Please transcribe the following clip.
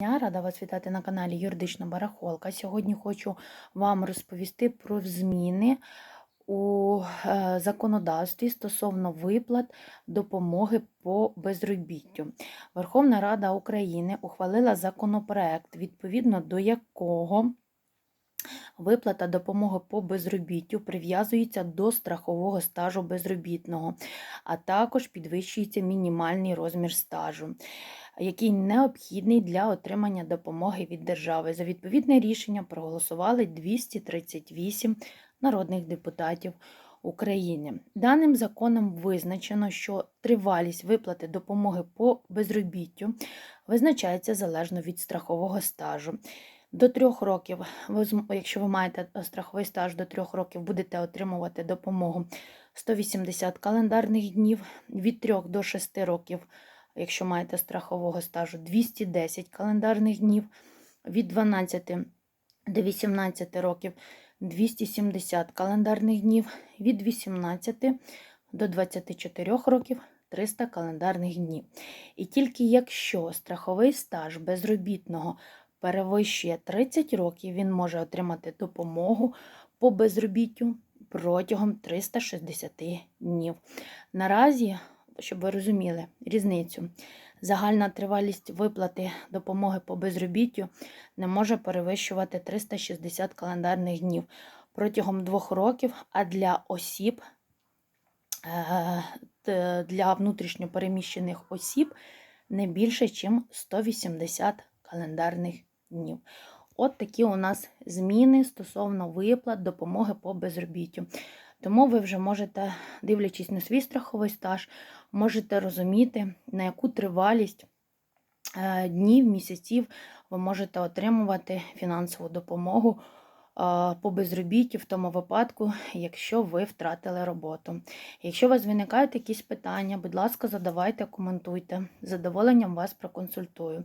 дня, рада вас вітати на каналі Юридична Барахолка. Сьогодні хочу вам розповісти про зміни у е, законодавстві стосовно виплат допомоги по безробіттю. Верховна Рада України ухвалила законопроект, відповідно до якого Виплата допомоги по безробіттю прив'язується до страхового стажу безробітного, а також підвищується мінімальний розмір стажу, який необхідний для отримання допомоги від держави. За відповідне рішення проголосували 238 народних депутатів. України даним законом визначено, що тривалість виплати допомоги по безробіттю визначається залежно від страхового стажу. До трьох років, ви, якщо ви маєте е, страховий стаж до трьох років, будете отримувати допомогу 180 календарних днів, від 3 до 6 років, якщо маєте страхового стажу, 210 календарних днів, від 12 до 18 років 270 календарних днів, від 18 до 24 років 300 календарних днів. І тільки якщо страховий стаж безробітного перевищує 30 років, він може отримати допомогу по безробіттю протягом 360 днів. Наразі, щоб ви розуміли різницю, загальна тривалість виплати допомоги по безробіттю не може перевищувати 360 календарних днів протягом двох років, а для осіб, е, для внутрішньопереміщених осіб не більше, ніж 180 календарних днів. От такі у нас зміни стосовно виплат допомоги по безробіттю. Тому ви вже можете, дивлячись на свій страховий стаж, можете розуміти, на яку тривалість е, днів, місяців ви можете отримувати фінансову допомогу е, по безробіттю в тому випадку, якщо ви втратили роботу. Якщо у вас виникають якісь питання, будь ласка, задавайте, коментуйте. З задоволенням вас проконсультую.